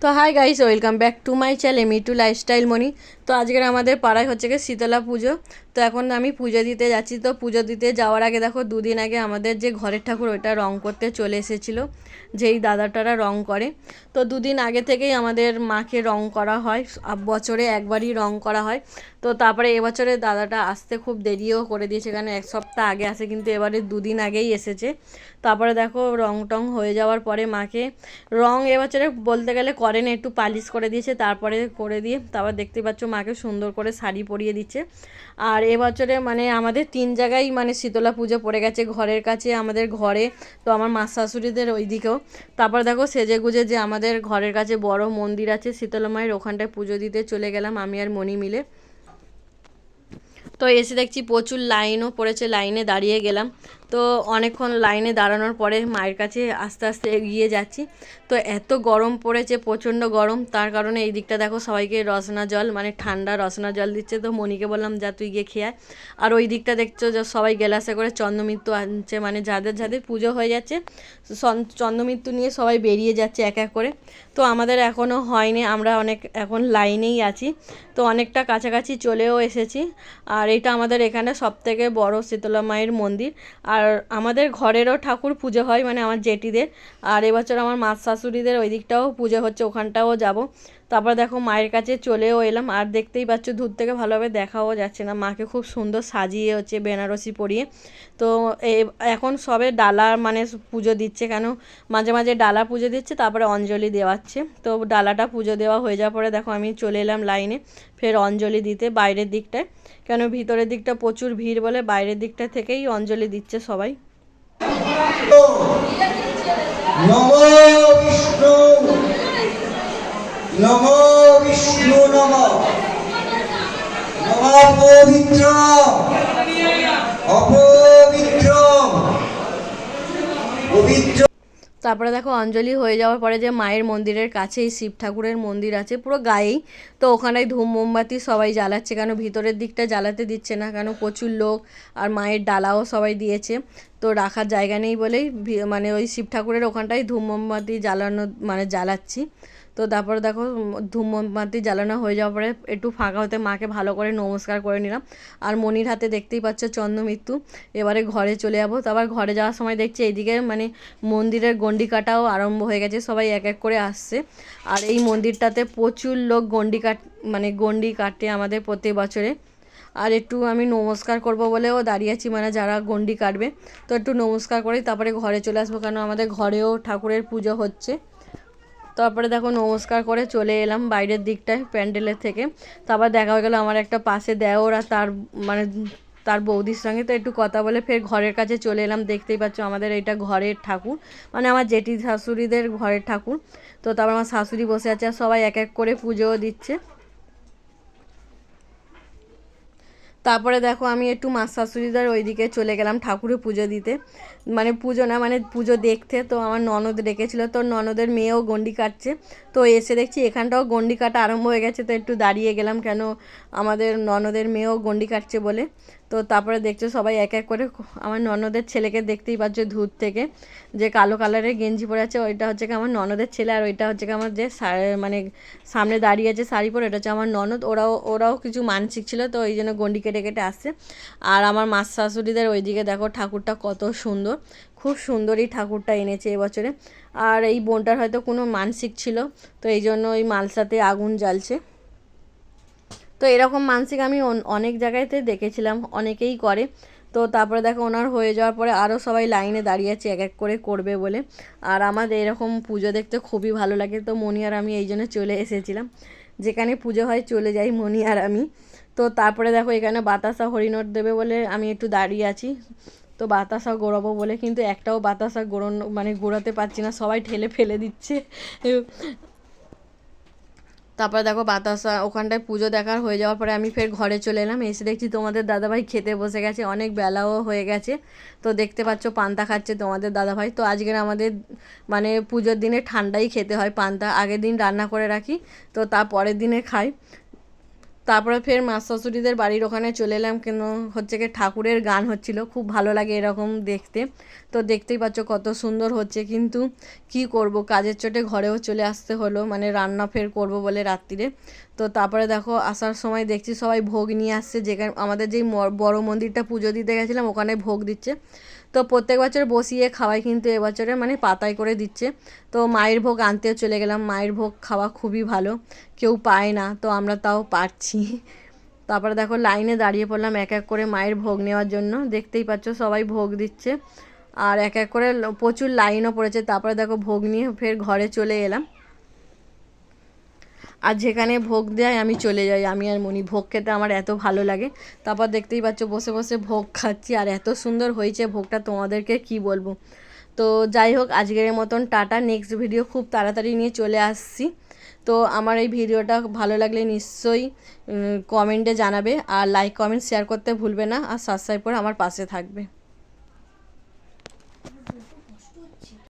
তো hi guys welcome back to my channel Mitu lifestyle Moni তো আজকের আমাদের পাড়ায় হচ্ছে গিয়ে শীতলা পুজো। তো এখন আমি পুজো দিতে যাচ্ছি। তো পুজো দিতে যাওয়ার আগে দেখো, দুদিন আগে আমাদের যে ঘরের ঠাকুর ওইটা রং করতে চলে এসেছিল, যেই দাদাটারা রং করে। তো দুদিন আগে থেকেই আমাদের মাকে রং করা হয় বছরে একবারই রং করা হয়। তো তারপরে এবছরে দাদাটা আসতে খুব দেরিও করে দিয়েছে, কারণ এক সপ্তাহ আগে আসে, কিন্তু এবারে দুদিন আগেই এসেছে। তারপরে দেখো রং টং হয়ে যাওয়ার পরে মাকে রং এবছরে বলতে গেলে করেন, একটু পালিশ করে দিয়েছে, তারপরে করে দিয়ে তারপর দেখতে পাচ্ছ মাকে সুন্দর করে শাড়ি পরিয়ে দিচ্ছে। আর এবছরে মানে আমাদের তিন জায়গায় মানে শীতলা পুজো পড়ে গেছে। ঘরের কাছে, আমাদের ঘরে, তো আমার মা শাশুড়িদের ওই দিকেও তারপর দেখো সেজে গুজে যে আমাদের ঘরের কাছে বড় মন্দির আছে, শীতলা মায়ের ওখানটায় পুজো দিতে চলে গেলাম আমি আর মণি মিলে। তো এসে দেখছি প্রচুর লাইনও পড়েছে, লাইনে দাঁড়িয়ে গেলাম। তো অনেকক্ষণ লাইনে দাঁড়ানোর পরে মায়ের কাছে আস্তে আস্তে এগিয়ে যাচ্ছি। তো এত গরম পড়েছে, প্রচণ্ড গরম, তার কারণে এই দিকটা দেখো সবাইকে রসনা জল মানে ঠান্ডা রসনা জল দিচ্ছে। তো মনিকে বললাম, যা তুই গিয়ে খেয়ে। আর ওই দিকটা দেখছ যে সবাই গেলাসে করে চন্দ্রমৃত্যু আনছে মানে যাদের যাদের পুজো হয়ে যাচ্ছে চন্দ্রমৃত্যু নিয়ে সবাই বেরিয়ে যাচ্ছে এক এক করে। তো আমাদের এখনও হয়নি, আমরা অনেক এখন লাইনেই আছি। তো অনেকটা কাছাকাছি চলেও এসেছি। আর এটা আমাদের এখানে সবথেকে বড় শীতলা মায়ের মন্দির। আর আমাদের ঘরেরও ঠাকুর পুজো হয় মানে আমার জেঠিদের। আর এবছর আমার মা শাশুড়িদের ওই দিকটাও পুজো হচ্ছে, ওখানটাও যাব। তারপর দেখো মায়ের কাছে চলেও এলাম, আর দেখতেই পাচ্ছ দূর থেকে ভালোভাবে দেখাও যাচ্ছে না। মাকে খুব সুন্দর সাজিয়ে হচ্ছে বেনারসি পরিয়ে। তো এখন সবে ডালা মানে পুজো দিচ্ছে কেন? মাঝে মাঝে ডালা পুজো দিচ্ছে, তারপরে অঞ্জলি দেওয়াচ্ছে। তো ডালাটা পুজো দেওয়া হয়ে যাওয়ার পরে দেখো আমি চলে এলাম লাইনে। ফের অঞ্জলি দিতে বাইরের দিকটায়। কেন ভিতরের দিকটা প্রচুর ভিড় বলে বাইরের দিকটা থেকেই অঞ্জলি দিচ্ছে সবাই। অপবিত্র পবিত্র তারপরে দেখো অঞ্জলি হয়ে যাওয়ার পরে যে মায়ের মন্দিরের কাছেই শিব ঠাকুরের মন্দির আছে, পুরো গায়েই। তো ওখানে ধূম মোমবাতি সবাই জ্বালাচ্ছে, কেন ভিতরের দিকটা জ্বালাতে দিচ্ছে না, কেন প্রচুর লোক আর মায়ের ডালাও সবাই দিয়েছে। তো রাখার জায়গা নেই বলেই মানে ওই শিব ঠাকুরের ওখানটায় ধূম মোমবাতি জ্বালানো মানে জ্বালাচ্ছি। তো তারপর দেখো উম, ধূম মোমবাতি জ্বালানো হয়ে যাওয়ার পরে একটু ফাঁকা হতে মাকে ভালো করে নমস্কার করে নিলাম। আর মনির হাতে দেখতেই পাচ্ছ চন্দ্রমৃত্যু এবারে ঘরে চলে যাব। তারপর ঘরে যাওয়ার সময় দেখছি এইদিকে মানে মন্দিরের গন্ডি কাটাও আরম্ভ হয়ে গেছে সবাই এক এক করে আসছে। আর এই মন্দিরটাতে প্রচুর লোক গন্ডি কাট মানে গন্ডি কাটে আমাদের প্রতি বছরে। আর একটু আমি নমস্কার করব বলেও দাঁড়িয়ে আছি মানে যারা গন্ডি কাটবে তো একটু নমস্কার করেই তারপরে ঘরে চলে আসব কেন আমাদের ঘরেও ঠাকুরের পুজো হচ্ছে। তারপরে দেখো নমস্কার করে চলে এলাম বাইরের দিকটায় প্যান্ডেলের থেকে। তারপর দেখা হয়ে গেলো আমার একটা পাশে দেওর আর তার মানে তার বৌদির সঙ্গে। তো একটু কথা বলে ফের ঘরের কাছে চলে এলাম। দেখতেই পাচ্ছ আমাদের এটা ঘরের ঠাকুর। মানে আমার জেঠি শাশুড়িদের ঘরের ঠাকুর। তো তারপর আমার শাশুড়ি বসে আছে আর সবাই এক এক করে পুজোও দিচ্ছে। তারপরে দেখো আমি একটু মা শাশুড়িদার ওইদিকে চলে গেলাম ঠাকুরের পুজো দিতে। মানে পুজো না মানে পুজো দেখতে। তো আমার ননদ ডেকেছিল, তো ননদের মেয়েও গন্ডি কাটছে। তো এসে দেখছি এখানটাও গন্ডি কাটা আরম্ভ হয়ে গেছে, তো একটু দাঁড়িয়ে গেলাম কেন আমাদের ননদের মেয়েও গন্ডি কাটছে বলে। তো তারপরে দেখছ সবাই এক এক করে আমার ননদের ছেলেকে দেখতেই পাচ্ছ দূর থেকে। যে কালো কালারের গেঞ্জি পরে আছে, ওইটা হচ্ছে কি আমার ননদের ছেলে, আর ওইটা হচ্ছে কি আমার যে মানে সামনে দাঁড়িয়ে আছে শাড়ি পরে এটা হচ্ছে আমার ননদ। ওরাও ওরাও কিছু মানসিক ছিল, তো ওই জন্য গন্ডি কেটে কেটে আসছে। আর আমার মা শাশুড়িদের ওইদিকে দেখো ঠাকুরটা কত সুন্দর, খুব সুন্দরই ঠাকুরটা এনেছে এবছরে। আর এই বোনটার হয়তো কোনো মানসিক ছিল, তো এই জন্য ওই মালসাতে আগুন জ্বালছে। তো এরকম মানসিক আমি অন- অনেক জায়গায়তে দেখেছিলাম, অনেকেই করে। তো তারপরে দেখো ওনার হয়ে যাওয়ার পরে আরও সবাই লাইনে দাঁড়িয়ে আছে, এক এক করে করবে বলে। আর আমাদের এরকম পুজো দেখতে খুবই ভালো লাগে। তো মনি আর আমি এই জন্য চলে এসেছিলাম। যেখানে পুজো হয় চলে যাই মনি আর আমি। তো তারপরে দেখো এখানে বাতাসা হরিণর দেবে বলে আমি একটু দাঁড়িয়ে আছি। তো বাতাসা গোড়াবো বলে, কিন্তু একটাও বাতাসা গোড়ানো মানে গোড়াতে পারছি না, সবাই ঠেলে ফেলে দিচ্ছে। তারপরে দেখো বাতাসা, ওখানটায় পুজো দেখার হয়ে যাওয়ার পরে আমি ফের ঘরে চলে এলাম। এসে দেখছি তোমাদের দাদাভাই খেতে বসে গেছে, অনেক বেলাও হয়ে গেছে। তো দেখতে পাচ্ছ পান্তা খাচ্ছে তোমাদের দাদাভাই। তো আজকের আমাদের মানে পুজোর দিনে ঠান্ডাই খেতে হয় পান্তা। আগের দিন রান্না করে রাখি, তো তার পরের দিনে খাই। তারপরে ফের মা শাশুড়িদের বাড়ির ওখানে চলে এলাম কেন হচ্ছে কি ঠাকুরের গান হচ্ছিল, খুব ভালো লাগে এরকম দেখতে। তো দেখতেই পাচ্ছ কত সুন্দর হচ্ছে, কিন্তু কি করব? কাজের চোটে ঘরেও চলে আসতে হলো মানে রান্না ফের করব বলে রাত্রিরে। তো তারপরে দেখো আসার সময় দেখছি সবাই ভোগ নিয়ে আসছে, যেখানে আমাদের যেই বড় মন্দিরটা পুজো দিতে গেছিলাম, ওখানে ভোগ দিচ্ছে। তো প্রত্যেক বছর বসিয়ে খাওয়াই কিন্তু এবছরে মানে পাতায় করে দিচ্ছে। তো মায়ের ভোগ আনতেও চলে গেলাম। মায়ের ভোগ খাওয়া খুবই ভালো। কেউ পায় না, তো আমরা তাও পারছি। তারপরে দেখো লাইনে দাঁড়িয়ে পড়লাম এক এক করে মায়ের ভোগ নেওয়ার জন্য। দেখতেই পাচ্ছ সবাই ভোগ দিচ্ছে। আর এক এক করে প্রচুর লাইনও পড়েছে। তারপরে দেখো ভোগ নিয়ে ফের ঘরে চলে এলাম। আর যেখানে ভোগ দেয়, আমি চলে যাই। আমি আর মনি ভোগ খেতে আমার এত ভালো লাগে। তারপর দেখতেই পাচ্ছ, বসে বসে ভোগ খাচ্ছি। আর এত সুন্দর হয়েছে ভোগটা, তোমাদেরকে কি বলব? তো যাই হোক, আজকের মতন টাটা। নেক্সট ভিডিও খুব তাড়াতাড়ি নিয়ে চলে আসছি। তো আমার এই ভিডিওটা ভালো লাগলে নিশ্চয়ই কমেন্টে জানাবে। আর লাইক কমেন্ট শেয়ার করতে ভুলবে না। আর সাবস্ক্রাইব করে আমার পাশে থাকবে।